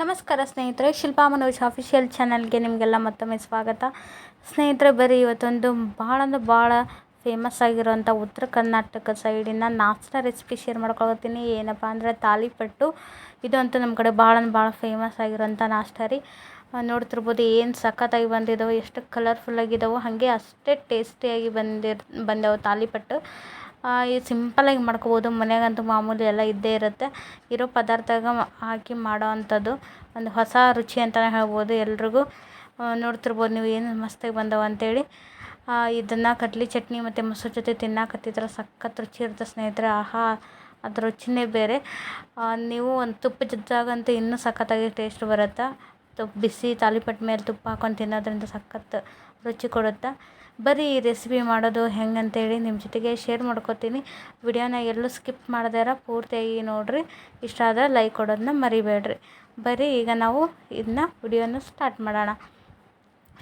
ನಮಸ್ಕಾರ ಸ್ನೇಹಿತರೆ, ಶಿಲ್ಪಾ ಮನೋಜ್ ಅಫಿಷಿಯಲ್ ಚಾನಲ್ಗೆ ನಿಮಗೆಲ್ಲ ಮತ್ತೊಮ್ಮೆ ಸ್ವಾಗತ. ಸ್ನೇಹಿತರೆ, ಬರೀ ಇವತ್ತೊಂದು ಭಾಳ ಅಂದ್ರೆ ಭಾಳ ಫೇಮಸ್ ಆಗಿರುವಂಥ ಉತ್ತರ ಕರ್ನಾಟಕ ಸೈಡಿನ ನಾಷ್ಟಾ ರೆಸಿಪಿ ಶೇರ್ ಮಾಡ್ಕೊಳ್ತೀನಿ. ಏನಪ್ಪ ಅಂದರೆ, ತಾಲಿಪಟ್ಟು. ಇದು ಅಂತೂ ನಮ್ಮ ಕಡೆ ಭಾಳ ಅಂದ್ರೆ ಭಾಳ ಫೇಮಸ್ ಆಗಿರೋಂಥ ನಾಷ್ಟಾ ರೀ. ನೋಡ್ತಿರ್ಬೋದು ಏನು ಸಖತ್ತಾಗಿ ಬಂದಿದ್ದಾವೆ ಎಷ್ಟು ಕಲರ್ಫುಲ್ ಆಗಿದ್ದಾವೆ ಹಾಗೆ ಅಷ್ಟೇ ಟೇಸ್ಟಿಯಾಗಿ ಬಂದಿರ್ ಬಂದವು ತಾಲಿಪಟ್ಟು. ಸಿಂಪಲ್ಲಾಗಿ ಮಾಡ್ಕೊಬೋದು. ಮನ್ಯಾಗಂತೂ ಮಾಮೂಲಿ ಎಲ್ಲ ಇದ್ದೇ ಇರುತ್ತೆ. ಇರೋ ಪದಾರ್ಥಗ ಹಾಕಿ ಮಾಡೋ ಅಂಥದ್ದು ಒಂದು ಹೊಸ ರುಚಿ ಅಂತಲೇ ಹೇಳ್ಬೋದು ಎಲ್ರಿಗೂ. ನೋಡ್ತಿರ್ಬೋದು ನೀವು ಏನು ಮಸ್ತಾಗಿ ಬಂದವ ಅಂತೇಳಿ. ಇದನ್ನು ಕಡ್ಲೆ ಚಟ್ನಿ ಮತ್ತು ಮೊಸರು ಜೊತೆ ತಿನ್ನಕತ್ತಿದ್ರೆ ಸಖತ್ ರುಚಿ ಇರುತ್ತೆ ಸ್ನೇಹಿತರೆ. ಆಹಾ ಅದ್ರ ರುಚಿನೇ ಬೇರೆ. ನೀವು ಒಂದು ತುಪ್ಪ ಜೊತೆಗಂತೂ ಇನ್ನೂ ಸಖತ್ತಾಗಿ ಟೇಸ್ಟ್ ಬರುತ್ತೆ? ತುಪ್ಪ ಬಿಸಿ ತಾಲಿಪಟ್ಟು ಮೇಲೆ ತುಪ್ಪ ಹಾಕೊಂಡು ತಿನ್ನೋದ್ರಿಂದ ಸಖತ್ತು ರುಚಿ ಕೊಡುತ್ತೆ? ಬರೀ ಈ ರೆಸಿಪಿ ಮಾಡೋದು ಹೆಂಗೆ ಅಂತೇಳಿ ನಿಮ್ಮ ಜೊತೆಗೆ ಶೇರ್ ಮಾಡ್ಕೋತೀನಿ. ವಿಡಿಯೋನ ಎಲ್ಲೂ ಸ್ಕಿಪ್ ಮಾಡ್ದಾರ ಪೂರ್ತಿಯಾಗಿ ನೋಡಿರಿ. ಇಷ್ಟ ಆದರೆ ಲೈಕ್ ಕೊಡೋದನ್ನ ಮರಿಬೇಡ್ರಿ. ಬರೀ ಈಗ ನಾವು ಇದನ್ನ ವಿಡಿಯೋನ ಸ್ಟಾರ್ಟ್ ಮಾಡೋಣ.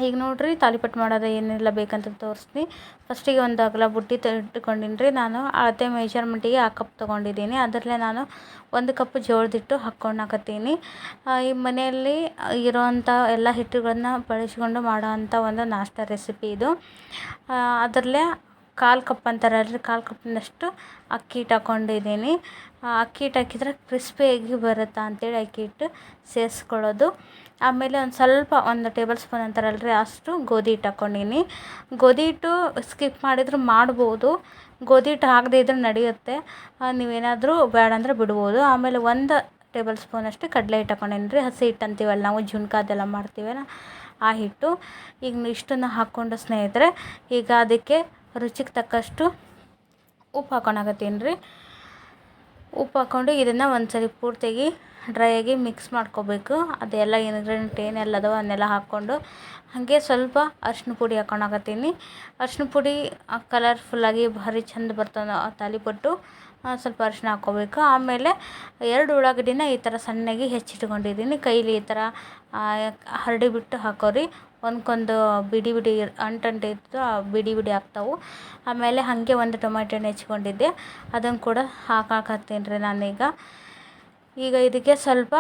ಈಗ ನೋಡಿರಿ, ತಾಲಿಪಟ್ಟು ಮಾಡೋದು ಏನೆಲ್ಲ ಬೇಕಂತ ತೋರಿಸ್ತೀನಿ. ಫಸ್ಟಿಗೆ ಒಂದು ಅಗಲ ಬುಟ್ಟಿ ಇಟ್ಕೊಂಡಿನಿ ರೀ ನಾನು. ಅಳತೆ ಮೆಜರ್ಮೆಂಟಿಗೆ ಆ ಕಪ್ ತೊಗೊಂಡಿದ್ದೀನಿ. ಅದರಲ್ಲೇ ನಾನು ಒಂದು ಕಪ್ ಜೋಳದಿಟ್ಟು ಹಾಕ್ಕೊಂಡು ಹಾಕತ್ತೀನಿ. ಈ ಮನೆಯಲ್ಲಿ ಇರೋವಂಥ ಎಲ್ಲ ಹಿಟ್ಟುಗಳನ್ನ ಬಳಸಿಕೊಂಡು ಮಾಡೋ ಒಂದು ನಾಷ್ಟಾ ರೆಸಿಪಿ ಇದು. ಅದರಲ್ಲೇ ಕಾಲು ಕಪ್ ಅಂತಾರಲ್ರಿ ಕಾಲು ಕಪ್ನಷ್ಟು ಅಕ್ಕಿ ಹಿಟ್ಟು ಹಾಕ್ಕೊಂಡಿದ್ದೀನಿ ಅಕ್ಕಿ ಹಿಟ್ಟು ಹಾಕಿದ್ರೆ ಕ್ರಿಸ್ಪಿಯಾಗಿ ಬರುತ್ತಾ ಅಂತೇಳಿ ಅಕ್ಕಿ ಹಿಟ್ಟು ಸೇರಿಸ್ಕೊಳ್ಳೋದು. ಆಮೇಲೆ ಒಂದು ಸ್ವಲ್ಪ ಒಂದು ಟೇಬಲ್ ಸ್ಪೂನ್ ಅಂತಾರಲ್ರಿ, ಅಷ್ಟು ಗೋಧಿ ಹಿಟ್ಟು ಹಾಕ್ಕೊಂಡೀನಿ ಗೋಧಿ ಹಿಟ್ಟು ಸ್ಕಿಪ್ ಮಾಡಿದರೂ ಮಾಡ್ಬೋದು. ಗೋಧಿ ಹಿಟ್ಟು ಹಾಕದೇ ಇದ್ರೆ ನಡೆಯುತ್ತೆ. ನೀವೇನಾದರೂ ಬೇಡ ಅಂದರೆ ಬಿಡ್ಬೋದು. ಆಮೇಲೆ ಒಂದು ಟೇಬಲ್ ಸ್ಪೂನ್ ಅಷ್ಟು ಕಡಲೆ ಹಿಟ್ಟು ಹಾಕ್ಕೊಂಡೀನಿ ರೀ ಹಸಿ ಹಿಟ್ಟು ಅಂತೀವಲ್ಲ, ನಾವು ಜುಣ್ಕ ಅದೆಲ್ಲ ಮಾಡ್ತೀವಲ್ಲ ಆ ಹಿಟ್ಟು. ಈಗ ಇಷ್ಟನ್ನು ಹಾಕ್ಕೊಂಡು ಸ್ನೇಹಿತರೆ, ಈಗ ಅದಕ್ಕೆ ರುಚಿಗೆ ತಕ್ಕಷ್ಟು ಉಪ್ಪು ಹಾಕೊಳಕತ್ತೀನಿ ರೀ ಉಪ್ಪು ಹಾಕ್ಕೊಂಡು ಇದನ್ನು ಒಂದು ಸರಿ ಪೂರ್ತಿಯಾಗಿ ಡ್ರೈಯಾಗಿ ಮಿಕ್ಸ್ ಮಾಡ್ಕೋಬೇಕು. ಅದೆಲ್ಲ ಇನ್ಗ್ರೀಡಿಯೆಂಟ್ ಏನೆಲ್ಲ ಅದಾವ ಅದನ್ನೆಲ್ಲ ಹಾಕ್ಕೊಂಡು ಹಾಗೆ ಸ್ವಲ್ಪ ಅರ್ಶಿನ ಪುಡಿ ಹಾಕೊಳಕತ್ತೀನಿ ಅರ್ಶಿನ ಪುಡಿ ಕಲರ್ಫುಲ್ಲಾಗಿ ಭಾರಿ ಚಂದ ಬರ್ತದೆ ತಾಲಿಪಟ್ಟು ಸ್ವಲ್ಪ ಅರ್ಶಿನ ಹಾಕ್ಕೋಬೇಕು. ಆಮೇಲೆ ಎರಡು ಉಳ್ಳಾಗಡ್ಡಿನ ಈ ಥರ ಸಣ್ಣಗೆ ಹೆಚ್ಚಿಟ್ಕೊಂಡಿದ್ದೀನಿ. ಕೈಲಿ ಈ ಥರ ಹರಡಿ ಬಿಟ್ಟು ಹಾಕೋರಿ. ಒಂದ್ಕೊಂದು ಬಿಡಿ ಬಿಡಿ ಅಂಟಂಟು ಇತ್ತು, ಆ ಬಿಡಿ ಬಿಡಿ ಆಗ್ತಾವೆ. ಆಮೇಲೆ ಹಾಗೆ ಒಂದು ಟೊಮೆಟೊ ಹಣ್ಣು ಹೆಚ್ಕೊಂಡಿದ್ದೆ. ಅದನ್ನು ಕೂಡ ಹಾಕಾಕತ್ತೀನಿ ರೀ ನಾನೀಗ. ಈಗ ಇದಕ್ಕೆ ಸ್ವಲ್ಪ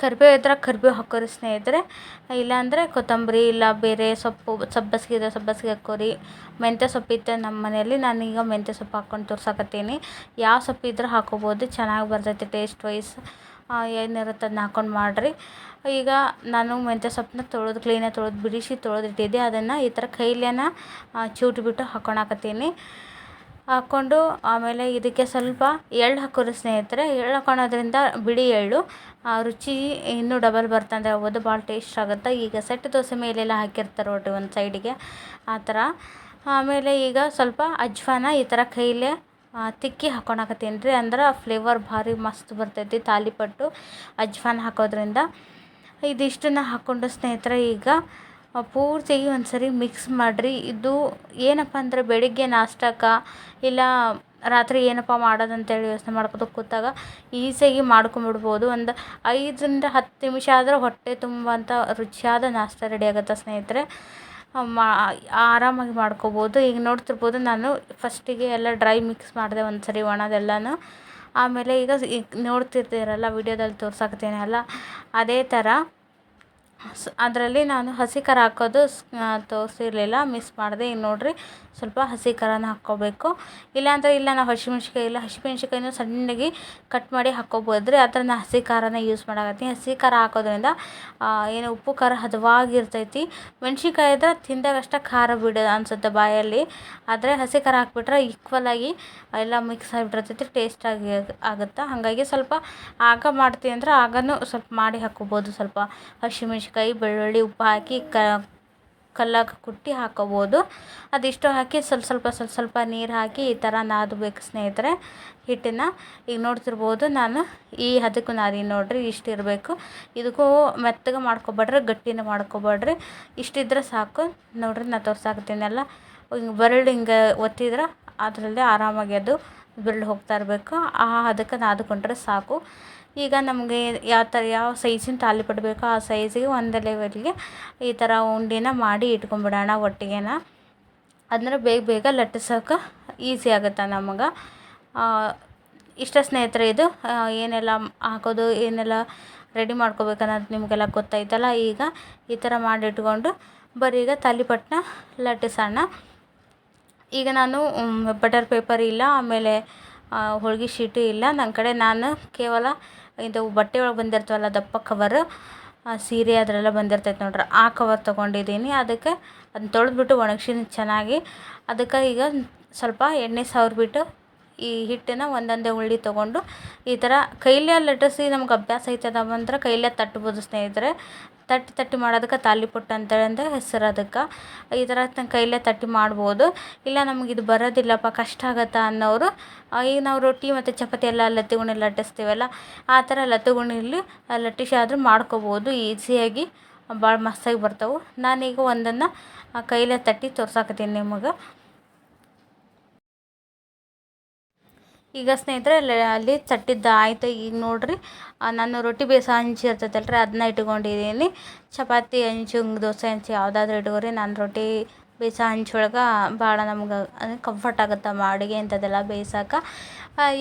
ಕರಿಬೇವು ಇದ್ರೆ ಕರಿಬೇವು ಹಾಕೋರಿ ಸ್ನೇಹಿತರೆ. ಇಲ್ಲಾಂದರೆ ಕೊತ್ತಂಬರಿ ಇಲ್ಲ ಬೇರೆ ಸೊಪ್ಪು ಸಬ್ಬಸಿಗೆ ಇದ್ರೆ ಸಬ್ಬಸಿಗೆ ಹಾಕೋರಿ. ಮೆಂತ್ಯ ಸೊಪ್ಪು ಇತ್ತು ನಮ್ಮ ಮನೆಯಲ್ಲಿ, ನಾನೀಗ ಮೆಂತ್ಯ ಸೊಪ್ಪು ಹಾಕ್ಕೊಂಡು ತೋರ್ಸಾಕತ್ತೀನಿ. ಯಾವ ಸೊಪ್ಪು ಇದ್ರೆ ಹಾಕೋಬೋದು, ಚೆನ್ನಾಗಿ ಬರ್ತೈತೆ ಟೇಸ್ಟ್ ವೈಸ್ ಏನಿರುತ್ತೆ ಅದನ್ನ ಹಾಕೊಂಡು ಮಾಡಿರಿ. ಈಗ ನಾನು ಮೆಂತ್ಯ ಸೊಪ್ಪನ್ನ ತೊಳೆದು ಕ್ಲೀನಾಗಿ ತೊಳೆದು ಬಿಡಿಸಿ ತೊಳೆದಿಟ್ಟಿದ್ದೆ ಅದನ್ನು ಈ ಥರ ಕೈಲೇನ ಚೂಟ್ಬಿಟ್ಟು ಹಾಕ್ಕೊಳಕತ್ತೀನಿ ಹಾಕ್ಕೊಂಡು ಆಮೇಲೆ ಇದಕ್ಕೆ ಸ್ವಲ್ಪ ಎಳ್ಳು ಹಾಕೋರು ಸ್ನೇಹಿತರೆ. ಎಳ್ಳು ಹಾಕೊಳೋದ್ರಿಂದ ಬಿಳಿ ಎಳ್ಳು ರುಚಿ ಇನ್ನೂ ಡಬಲ್ ಬರ್ತಂತ ಹೇಳ್ಬೋದು ಭಾಳ ಟೇಸ್ಟ್ ಆಗುತ್ತೆ. ಈಗ ಸೆಟ್ ದೋಸೆ ಮೇಲೆಲ್ಲ ಹಾಕಿರ್ತಾರೆ ನೋಡಿರಿ ಒಂದು ಸೈಡಿಗೆ ಆ ಥರ ಆಮೇಲೆ ಈಗ ಸ್ವಲ್ಪ ಅಜ್ವಾನ ಈ ಥರ ಕೈಲೇ ತಿಕ್ಕಿ ಹಾಕ್ಕೊಳಕತ್ತೀನಿ ರೀ ಅಂದ್ರೆ ಫ್ಲೇವರ್ ಭಾರಿ ಮಸ್ತ್ ಬರ್ತೈತಿ ತಾಲಿಪಟ್ಟು ಅಜ್ವಾನ ಹಾಕೋದ್ರಿಂದ. ಇದಿಷ್ಟನ್ನು ಹಾಕ್ಕೊಂಡು ಸ್ನೇಹಿತರೆ, ಈಗ ಪೂರ್ತಿಯಾಗಿ ಒಂದು ಸರಿ ಮಿಕ್ಸ್ ಮಾಡಿರಿ. ಇದು ಏನಪ್ಪ ಅಂದರೆ ಬೆಳಿಗ್ಗೆ ನಾಷ್ಟಕ್ಕೆ ಇಲ್ಲ ರಾತ್ರಿ ಏನಪ್ಪ ಮಾಡೋದು ಅಂತೇಳಿ ಯೋಚನೆ ಮಾಡ್ಕೋದಕ್ಕೆ ಕೂತಾಗ ಈಸಿಯಾಗಿ ಮಾಡ್ಕೊಂಬಿಡ್ಬೋದು. ಒಂದು ಐದರಿಂದ ಹತ್ತು ನಿಮಿಷ ಆದ್ರೆ ಹೊಟ್ಟೆ ತುಂಬುವಂಥ ರುಚಿಯಾದ ನಾಷ್ಟ ರೆಡಿ ಆಗುತ್ತೆ ಸ್ನೇಹಿತರೆ. ಮಾ ಆರಾಮಾಗಿ ಮಾಡ್ಕೊಬೋದು. ಈಗ ನೋಡ್ತಿರ್ಬೋದು ನಾನು ಫಸ್ಟಿಗೆ ಎಲ್ಲ ಡ್ರೈ ಮಿಕ್ಸ್ ಮಾಡಿದೆ ಒಂದು ಸರಿ ಒಣದೆಲ್ಲನೂ. ಆಮೇಲೆ ಈಗ ಈಗ ನೋಡ್ತಿರ್ತೀರಲ್ಲ ವಿಡಿಯೋದಲ್ಲಿ ಅಲ್ಲ, ಅದೇ ಥರ ಸ್, ಅದರಲ್ಲಿ ನಾನು ಹಸಿ ಖಾರ ಹಾಕೋದು ತೋರಿಸಿರ್ಲಿಲ್ಲ, ಮಿಸ್ ಮಾಡಿದೆ. ಈಗ ನೋಡಿರಿ ಸ್ವಲ್ಪ ಹಸಿ ಖಾರನ ಹಾಕ್ಕೋಬೇಕು. ಇಲ್ಲಾಂದರೆ ಇಲ್ಲ, ನಾವು ಹಸಿಮೆಣ್ಸಿಕಾಯಿ ಇಲ್ಲ ಹಸಿಮೆಣ್ಸಿಕಾಯಿನೂ ಸಣ್ಣಗೆ ಕಟ್ ಮಾಡಿ ಹಾಕ್ಕೋಬೋದ್ರಿ ಆ ಥರ ನಾನು ಹಸಿ ಖಾರನ ಯೂಸ್ ಮಾಡಾಕತ್ತೀನಿ ಹಸಿ ಖಾರ ಹಾಕೋದ್ರಿಂದ ಏನು ಉಪ್ಪು ಖಾರ ಹದವಾಗಿರ್ತೈತಿ. ಮೆಣ್ಸಿನ್ಕಾಯಿ ಇದ್ರೆ ತಿಂದಾಗಷ್ಟೇ ಖಾರ ಬಿಡೋದು ಅನ್ಸುತ್ತೆ ಬಾಯಲ್ಲಿ. ಆದರೆ ಹಸಿ ಖಾರ ಹಾಕ್ಬಿಟ್ರೆ ಈಕ್ವಲಾಗಿ ಎಲ್ಲ ಮಿಕ್ಸ್ ಆಗಿಬಿಟ್ಟಿರ್ತೈತಿ ಟೇಸ್ಟಾಗಿ ಆಗುತ್ತೆ. ಹಾಗಾಗಿ ಸ್ವಲ್ಪ ಆಗ ಮಾಡ್ತೀನಿ ಅಂದ್ರೆ ಆಗನೂ ಸ್ವಲ್ಪ ಮಾಡಿ ಹಾಕ್ಕೋಬೋದು. ಸ್ವಲ್ಪ ಹಸಿಮೆಣ್ಸಿಕಾಯಿ ಬೆಳ್ಳುಳ್ಳಿ ಉಪ್ಪು ಹಾಕಿ ಕಲ್ಲಾಗ ಕುಟ್ಟಿ ಹಾಕ್ಕೋಬೋದು ಅದಿಷ್ಟು ಹಾಕಿ ಸ್ವಲ್ಪ ಸ್ವಲ್ಪ ಸ್ವಲ್ಪ ಸ್ವಲ್ಪ ನೀರು ಹಾಕಿ ಈ ಥರ ನಾದಬೇಕು ಸ್ನೇಹಿತರೆ ಹಿಟ್ಟನ್ನು ಈಗ ನೋಡ್ತಿರ್ಬೋದು ನಾನು ಈ ಹದಕ್ಕೆ ನಾದಿ ನೋಡಿರಿ, ಇಷ್ಟು ಇರಬೇಕು. ಇದಕ್ಕೂ ಮೆತ್ತಗೆ ಮಾಡ್ಕೊಬೇಡ್ರಿ, ಗಟ್ಟಿನ ಮಾಡ್ಕೊಬೇಡ್ರಿ. ಇಷ್ಟಿದ್ರೆ ಸಾಕು. ನೋಡಿರಿ ನಾನು ತೋರ್ಸಾಕತ್ತೀನಲ್ಲ. ಹಿಂಗೆ ಬೆರಳು ಹಿಂಗೆ ಒತ್ತಿದ್ರೆ ಅದರಲ್ಲೇ ಆರಾಮಾಗಿ ಅದು ಬೆರಳು ಹೋಗ್ತಾ ಇರಬೇಕು. ಆ ಹದಕ್ಕೆ ನಾದಿಕೊಂಡ್ರೆ ಸಾಕು. ಈಗ ನಮಗೆ ಯಾವ ಥರ ಯಾವ ಸೈಜಿನ ತಾಲಿಪಟ್ಟು ಬೇಕೋ ಆ ಸೈಜಿಗೆ ಒಂದು ಲೆವೆಲ್ಗೆ ಈ ಥರ ಉಂಡೆನ ಮಾಡಿ ಇಟ್ಕೊಂಬಿಡೋಣ ಒಟ್ಟಿಗೆನ. ಅದನ್ನ ಬೇಗ ಬೇಗ ಲಟ್ಟಿಸೋಕೆ ಈಸಿ ಆಗುತ್ತೆ ನಮಗೆ. ಇಷ್ಟ ಸ್ನೇಹಿತರೆ, ಇದು ಏನೆಲ್ಲ ಹಾಕೋದು, ಏನೆಲ್ಲ ರೆಡಿ ಮಾಡ್ಕೋಬೇಕನ್ನೋದು ನಿಮಗೆಲ್ಲ ಗೊತ್ತಾಯ್ತಲ್ಲ, ಈಗ ಈ ಥರ ಮಾಡಿಟ್ಕೊಂಡು ಬರೀ ಈಗ ತಾಲಿಪಟ್ಟನ್ನ ಲಟ್ಟಿಸೋಣ. ಈಗ ನಾನು ಬಟರ್ ಪೇಪರ್ ಇಲ್ಲ, ಆಮೇಲೆ ಹೋಳ್ಗೆ ಶೀಟು ಇಲ್ಲ. ನನ್ನ ಕಡೆ ನಾನು ಕೇವಲ ಇದು ಬಟ್ಟೆ ಒಳಗೆ ಬಂದಿರ್ತವಲ್ಲ, ದಪ್ಪ ಕವರು ಸೀರೆ ಅದರೆಲ್ಲ ಬಂದಿರ್ತೈತೆ ನೋಡ್ರಿ. ಆ ಕವರ್ ತೊಗೊಂಡಿದ್ದೀನಿ. ಅದಕ್ಕೆ ಅದನ್ನ ತೊಳೆದ್ಬಿಟ್ಟು ಒಣಗ್ಸೀನಿ ಚೆನ್ನಾಗಿ. ಅದಕ್ಕೆ ಈಗ ಸ್ವಲ್ಪ ಎಣ್ಣೆ ಸವರ್ಬಿಟ್ಟು ಈ ಹಿಟ್ಟನ್ನು ಒಂದೊಂದೇ ಉಳ್ಳಿ ತೊಗೊಂಡು ಈ ಥರ ಕೈಲೇ ಲಟ್ಟಿಸಿ ನಮ್ಗೆ ಅಭ್ಯಾಸ ಐತದವ ಅಂದ್ರೆ ಕೈಲೇ ತಟ್ಬೋದು ಸ್ನೇಹಿತರೆ. ತಟ್ಟಿ ತಟ್ಟಿ ಮಾಡೋದಕ್ಕೆ ತಾಲಿಪಟ್ಟು ಅಂತ ಹೆಸರು ಅದಕ್ಕೆ. ಈ ಥರ ಕೈಲೇ ತಟ್ಟಿ ಮಾಡ್ಬೋದು. ಇಲ್ಲ ನಮ್ಗೆ ಇದು ಬರೋದಿಲ್ಲಪ್ಪ, ಕಷ್ಟ ಆಗತ್ತೆ ಅನ್ನೋರು ಈಗ ನಾವು ರೊಟ್ಟಿ ಮತ್ತು ಚಪಾತಿ ಎಲ್ಲ ಲತ್ತಿಗುಣಿ ಲಟ್ಟಿಸ್ತೀವಲ್ಲ, ಆ ಥರ ಲತ್ತುಗುಣಿಲಿ ಲಟ್ಟಿಸಿ ಆದರೂ ಮಾಡ್ಕೋಬೋದು. ಈಸಿಯಾಗಿ ಭಾಳ ಮಸ್ತಾಗಿ ಬರ್ತವೆ. ನಾನೀಗ ಒಂದನ್ನು ಕೈಲೇ ತಟ್ಟಿ ತೋರ್ಸಾಕತ್ತೀನಿ ನಿಮಗೆ. ಈಗ ಸ್ನೇಹಿತರೆ, ಅಲ್ಲಿ ತಟ್ಟಿದ್ದು ಆಯಿತು. ಈಗ ನೋಡಿರಿ ನಾನು ರೊಟ್ಟಿ ಬೇಯಿಸೋ ಹಂಚು ಇರ್ತೈತಲ್ಲ ರೀ ಅದನ್ನ ಇಟ್ಕೊಂಡಿದ್ದೀನಿ. ಚಪಾತಿ ಹಂಚು ದೋಸೆ ಹಂಚು, ಯಾವುದಾದ್ರೂ ಇಟ್ಕೊರಿ. ನಾನು ರೊಟ್ಟಿ ಬೇಯಿಸೋ ಹಂಚೊಳಗೆ ಭಾಳ ನಮ್ಗೆ, ಅಂದರೆ ಕಂಫರ್ಟ್ ಆಗುತ್ತೆ ಅಡುಗೆ ಇಂಥದ್ದೆಲ್ಲ ಬೇಯ್ಸಕ್ಕೆ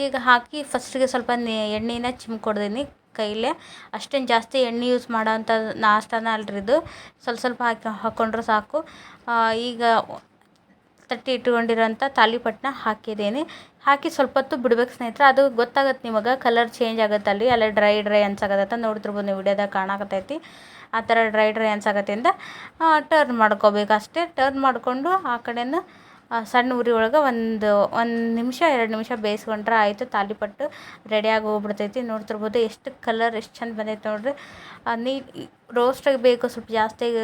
ಈಗ ಹಾಕಿ ಫಸ್ಟಿಗೆ ಸ್ವಲ್ಪ ಎಣ್ಣೆನ ಚಿಮ್ಕೊಡ್ದೀನಿ ಕೈಲೇ. ಅಷ್ಟೇನು ಜಾಸ್ತಿ ಎಣ್ಣೆ ಯೂಸ್ ಮಾಡೋವಂಥ ನಾಷ್ಟನ ಅಲ್ರಿ ಇದು. ಸ್ವಲ್ಪ ಸ್ವಲ್ಪ ಹಾಕಿ ಹಾಕ್ಕೊಂಡ್ರೆ ಸಾಕು. ಈಗ ತಟ್ಟಿ ಇಟ್ಕೊಂಡಿರೋಂಥ ತಾಲಿಪಟ್ಟನ್ನ ಹಾಕಿದ್ದೀನಿ. ಹಾಕಿ ಸ್ವಲ್ಪ ಹೊತ್ತು ಬಿಡ್ಬೇಕು ಸ್ನೇಹಿತರೆ. ಅದು ಗೊತ್ತಾಗತ್ತೆ ನಿಮಗೆ. ಕಲರ್ ಚೇಂಜ್ ಆಗುತ್ತೆ ಅಲ್ಲಿ. ಅಲ್ಲೇ ಡ್ರೈ ಡ್ರೈ ಅನ್ಸಾಕತ್ತೈತೆ ನೋಡ್ತಿರ್ಬೋದು ನೀವು ವಿಡಿಯೋದಾಗ ಕಾಣಕತ್ತೈತಿ. ಆ ಥರ ಡ್ರೈ ಡ್ರೈ ಅನ್ಸಾಕತ್ತಿಂದ ಟರ್ನ್ ಮಾಡ್ಕೋಬೇಕು ಅಷ್ಟೇ ಟರ್ನ್ ಮಾಡಿಕೊಂಡು ಆ ಕಡೆನೂ ಸಣ್ಣ ಉರಿ ಒಳಗೆ ಒಂದು ಒಂದು ನಿಮಿಷ, ಎರಡು ನಿಮಿಷ ಬೇಯಿಸ್ಕೊಂಡ್ರೆ ಆಯಿತು, ತಾಲಿಪಟ್ಟು ರೆಡಿಯಾಗಿ ಹೋಗ್ಬಿಡ್ತೈತಿ. ನೋಡ್ತಿರ್ಬೋದು ಎಷ್ಟು ಕಲರ್ ಎಷ್ಟು ಚಂದ ಬಂದೈತೆ ನೋಡಿರಿ. ನೀ ರೋಸ್ಟಾಗಿ ಬೇಕು, ಸ್ವಲ್ಪ ಜಾಸ್ತಿಯಾಗಿ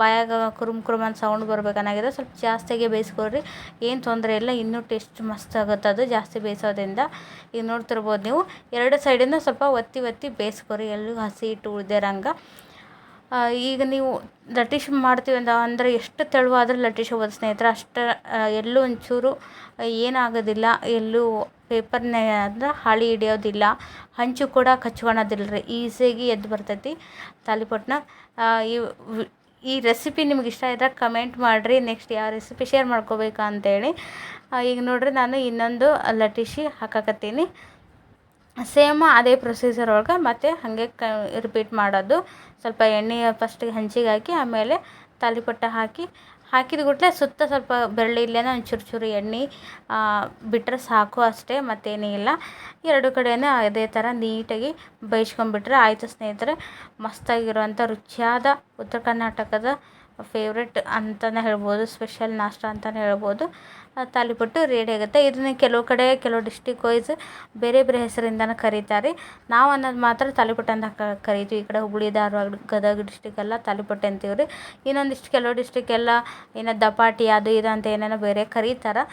ಬಾಯಾಗ ಕುರುಮ್ ಕುರುಮ್ ಅಂತ ಸೌಂಡ್ ಬರ್ಬೇಕನ್ನಾಗಿದೆ ಸ್ವಲ್ಪ ಜಾಸ್ತಿಯಾಗೆ ಬೇಯಿಸ್ಕೊಳ್ರಿ. ಏನು ತೊಂದರೆ ಇಲ್ಲ, ಇನ್ನೂ ಟೇಸ್ಟ್ ಮಸ್ತ್ ಆಗುತ್ತೆ ಅದು ಜಾಸ್ತಿ ಬೇಯಿಸೋದ್ರಿಂದ. ಈಗ ನೋಡ್ತಿರ್ಬೋದು ನೀವು, ಎರಡು ಸೈಡಿಂದ ಸ್ವಲ್ಪ ಒತ್ತಿ ಒತ್ತಿ ಬೇಯಿಸ್ಕೊರಿ. ಎಲ್ಲೂ ಹಸಿ ಇಟ್ಟು ಉಳ್ದಿರಂಗೆ. ಈಗ ನೀವು ಲಟ್ಟಿಸಿ ಮಾಡ್ತೀವಿ ಅಂತ ಅಂದರೆ ಎಷ್ಟು ತೆಳುವಾದ್ರೂ ಲಟ್ಟಿಸ್ಕೋಬೋದು ಸ್ನೇಹಿತರೆ, ಅಷ್ಟು ಎಲ್ಲೂ ಒಂಚೂರು ಏನಾಗೋದಿಲ್ಲ. ಎಲ್ಲೂ ಅಂದ್ರೆ ಹಾಳಿ ಹಿಡಿಯೋದಿಲ್ಲ. ಹಂಚು ಕೂಡ ಕಚ್ಕೊಳೋದಿಲ್ಲ ರೀ ಈಸಿಯಾಗಿ ಎದ್ದು ಬರ್ತೈತಿ ತಾಲಿಪಟ್ನ. ಈ ರೆಸಿಪಿ ನಿಮ್ಗೆ ಇಷ್ಟ ಇದ್ರೆ ಕಮೆಂಟ್ ಮಾಡಿರಿ. ನೆಕ್ಸ್ಟ್ ಯಾವ ರೆಸಿಪಿ ಶೇರ್ ಮಾಡ್ಕೋಬೇಕು ಅಂತೇಳಿ ಈಗ ನೋಡಿರಿ ನಾನು ಇನ್ನೊಂದು ಲಟ್ಟಿಸಿ ಹಾಕಾಕತ್ತೀನಿ. ಸೇಮ್ ಅದೇ ಪ್ರೊಸೀಜರ್ ಒಳಗೆ ಮತ್ತೆ ಹಾಗೆ ಕ ರಿಪೀಟ್ ಮಾಡೋದು. ಸ್ವಲ್ಪ ಎಣ್ಣೆ ಫಸ್ಟಿಗೆ ಹಂಚಿಗೆ ಹಾಕಿ, ಆಮೇಲೆ ತಾಲಿಪಟ್ಟು ಹಾಕಿ, ಹಾಕಿದ ಕೂಡಲೇ ಸುತ್ತ ಸ್ವಲ್ಪ ಬೆರಳಿಲ್ಲೇನೋ ಒಂದು ಚೂರು ಚೂರು ಎಣ್ಣೆ ಬಿಟ್ಟರೆ ಸಾಕು ಅಷ್ಟೇ, ಮತ್ತೇನೂ ಇಲ್ಲ. ಎರಡು ಕಡೆಯೂ ಅದೇ ಥರ ನೀಟಾಗಿ ಬೇಯಿಸ್ಕೊಂಬಿಟ್ರೆ ಆಯಿತು ಸ್ನೇಹಿತರೆ. ಮಸ್ತಾಗಿರುವಂಥ ರುಚಿಯಾದ ಉತ್ತರ ಕರ್ನಾಟಕದ ಫೇವ್ರೆಟ್ ಅಂತಲೇ ಹೇಳ್ಬೋದು ಸ್ಪೆಷಲ್ ನಾಷ್ಟ ಅಂತಲೇ ಹೇಳ್ಬೋದು. ತಾಲಿಪಟ್ಟು ರೆಡಿ ಆಗುತ್ತೆ. ಇದನ್ನ ಕೆಲವು ಕಡೆ, ಕೆಲವು ಡಿಸ್ಟಿಕ್ ವೈಸ್ ಬೇರೆ ಬೇರೆ ಹೆಸರಿಂದನೂ ಕರೀತಾರೆ. ನಾವು ಅನ್ನೋದು ಮಾತ್ರ ತಾಲಿಪಟ್ಟು ಅಂತ ಕರಿತೀವಿ. ಈ ಕಡೆ ಹುಬ್ಬಳ್ಳಿ ಧಾರವಾಡ, ಗದಗ ಡಿಸ್ಟಿಕೆಲ್ಲ ತಾಲಿಪಟ್ಟು ಅಂತೀವಿ ರೀ ಇನ್ನೊಂದಿಷ್ಟು ಕೆಲವು ಡಿಸ್ಟಿಕ್ಕೆಲ್ಲ ಏನೋ ದಪಾಟಿ, ಅದು ಇದು ಅಂತ ಏನೇನೋ ಬೇರೆ ಕರೀತಾರೆ.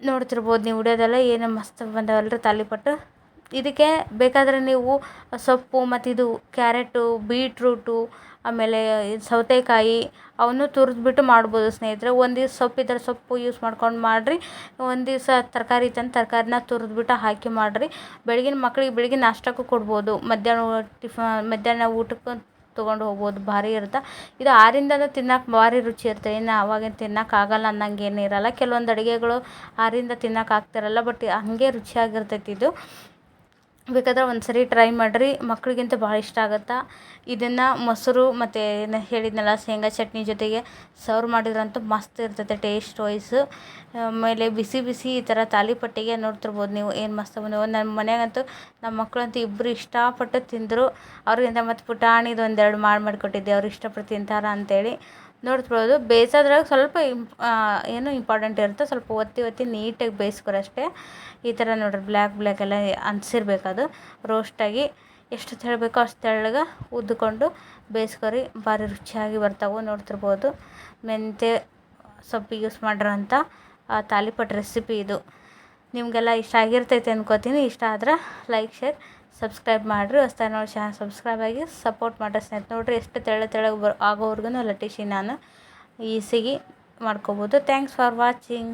ನೋಡ್ತಿರ್ಬೋದು ನೀವು. ವಿಡಿಯೋದೆಲ್ಲ ಏನು ಮಸ್ತ್ ಬಂದವಲ್ಲ ರೀ ತಾಲಿಪಟ್ಟು. ಇದಕ್ಕೆ ಬೇಕಾದರೆ ನೀವು ಸೊಪ್ಪು ಮತ್ತು ಇದು ಕ್ಯಾರೆಟು, ಬೀಟ್ರೂಟು, ಆಮೇಲೆ ಸೌತೆಕಾಯಿ ಅವನ್ನು ತುರಿದ್ಬಿಟ್ಟು ಮಾಡ್ಬೋದು ಸ್ನೇಹಿತರೆ. ಒಂದು ದಿವ್ಸ ಸೊಪ್ಪಿದ್ರೆ ಸೊಪ್ಪು ಯೂಸ್ ಮಾಡ್ಕೊಂಡು ಮಾಡಿರಿ. ಒಂದು ದಿವಸ ತರಕಾರಿ ತಂದು ತರಕಾರಿನ ತುರಿದ್ಬಿಟ್ಟು ಹಾಕಿ ಮಾಡಿರಿ. ಬೆಳಗಿನ ಮಕ್ಳಿಗೆ ಬೆಳಗ್ಗೆ ನಾಷ್ಟಕ್ಕೂ ಕೊಡ್ಬೋದು. ಮಧ್ಯಾಹ್ನ ಟಿಫ ಮಧ್ಯಾಹ್ನ ಊಟಕ್ಕೆ ತೊಗೊಂಡು ಹೋಗ್ಬೋದು. ಭಾರಿ ಇರುತ್ತೆ. ಇದು ಆರಿಂದಲೂ ತಿನ್ನಕ್ಕೆ ಭಾರಿ ರುಚಿ ಇರುತ್ತೆ. ಇನ್ನು ಆವಾಗಿನ ತಿನ್ನೋಕ್ಕಾಗಲ್ಲ ಅನ್ನಂಗೇನಿರಲ್ಲ ಕೆಲವೊಂದು ಅಡುಗೆಗಳು ಆರಿಂದ ತಿನ್ನೋಕ್ಕಾಗ್ತಿರಲ್ಲ ಬಟ್ ಹಾಗೆ ರುಚಿಯಾಗಿರ್ತೈತಿ ಇದು. ಬೇಕಾದ್ರೆ ಒಂದು ಸರಿ ಟ್ರೈ ಮಾಡಿರಿ. ಮಕ್ಳಿಗಂತೂ ಭಾಳ ಇಷ್ಟ ಆಗುತ್ತೆ? ಇದನ್ನು ಮೊಸರು ಮತ್ತು ಏನು ಹೇಳಿದ್ನಲ್ಲ ಶೇಂಗಾ ಚಟ್ನಿ ಜೊತೆಗೆ ಸರ್ವ್ ಮಾಡಿದ್ರಂತೂ ಮಸ್ತ್ ಇರ್ತೈತೆ ಟೇಸ್ಟ್ ವೈಸು ಆಮೇಲೆ ಬಿಸಿ ಬಿಸಿ ಈ ಥರ ತಾಲಿಪಟ್ಟಿಗೆ ನೋಡ್ತಿರ್ಬೋದು ನೀವು ಏನು ಮಸ್ತ್ ಬಂದವು ನಮ್ಮ ಮನ್ಯಾಗಂತೂ ನಮ್ಮ ಮಕ್ಕಳಂತೂ ಇಬ್ಬರು ಇಷ್ಟಪಟ್ಟು ತಿಂದರು. ಅವ್ರಿಗಿಂತ ಮತ್ತು ಪುಟಾಣಿದು ಒಂದೆರಡು ಮಾಡಿ ಮಾಡಿಕೊಟ್ಟಿದ್ದೆ. ಅವ್ರು ಇಷ್ಟಪಟ್ಟು ತಿಂತಾರೆ ಅಂತೇಳಿ. ನೋಡ್ತಿರ್ಬೋದು ಬೇಯಿಸೋದ್ರಾಗ ಸ್ವಲ್ಪ ಇಂಪ್ ಏನು ಇಂಪಾರ್ಟೆಂಟ್ ಇರುತ್ತೆ, ಸ್ವಲ್ಪ ಒತ್ತಿ ಒತ್ತಿ ನೀಟಾಗಿ ಬೇಯಿಸ್ಕೊರಿ ಅಷ್ಟೇ. ಈ ಥರ ನೋಡಿರಿ, ಬ್ಲ್ಯಾಕ್ ಬ್ಲ್ಯಾಕ್ ಎಲ್ಲ ಅದು ರೋಸ್ಟಾಗಿ ಎಷ್ಟು ತೆಳ್ಳಬೇಕೋ ಅಷ್ಟು ತೆಳ್ಳಗೆ ಉದ್ದುಕೊಂಡು ಬೇಯಿಸ್ಕೊರಿ. ಭಾರಿ ರುಚಿಯಾಗಿ ಬರ್ತಾವೆ ನೋಡ್ತಿರ್ಬೋದು. ಮೆಂತ್ಯ ಸೊಪ್ಪು ಯೂಸ್ ಮಾಡಿರೋಂಥ ತಾಲಿಪಟ್ಟು ರೆಸಿಪಿ ಇದು. ನಿಮಗೆಲ್ಲ ಇಷ್ಟ ಆಗಿರ್ತೈತೆ ಅಂದ್ಕೋತೀನಿ ಇಷ್ಟ ಆದ್ರೆ ಲೈಕ್ ಶೇರ್ ಸಬ್ಸ್ಕ್ರೈಬ್ ಮಾಡಿರಿ. ಹೊಸ್ದಾಗಿ ನೋಡಿ ಚಾನಲ್ ಸಬ್ಸ್ಕ್ರೈಬ್ ಆಗಿ ಸಪೋರ್ಟ್ ಮಾಡಿರಿ ಸ್ನೇಹಿತ ನೋಡಿರಿ ಎಷ್ಟು ತೆಳ್ಳ ತೆಳಗೆ ಬರ್ ಆಗೋವರೆಗೂ ಲಟ್ಟಿಸಿ ನಾನು ಈಸಿಗೆ ಮಾಡ್ಕೋಬೋದು. Thanks for watching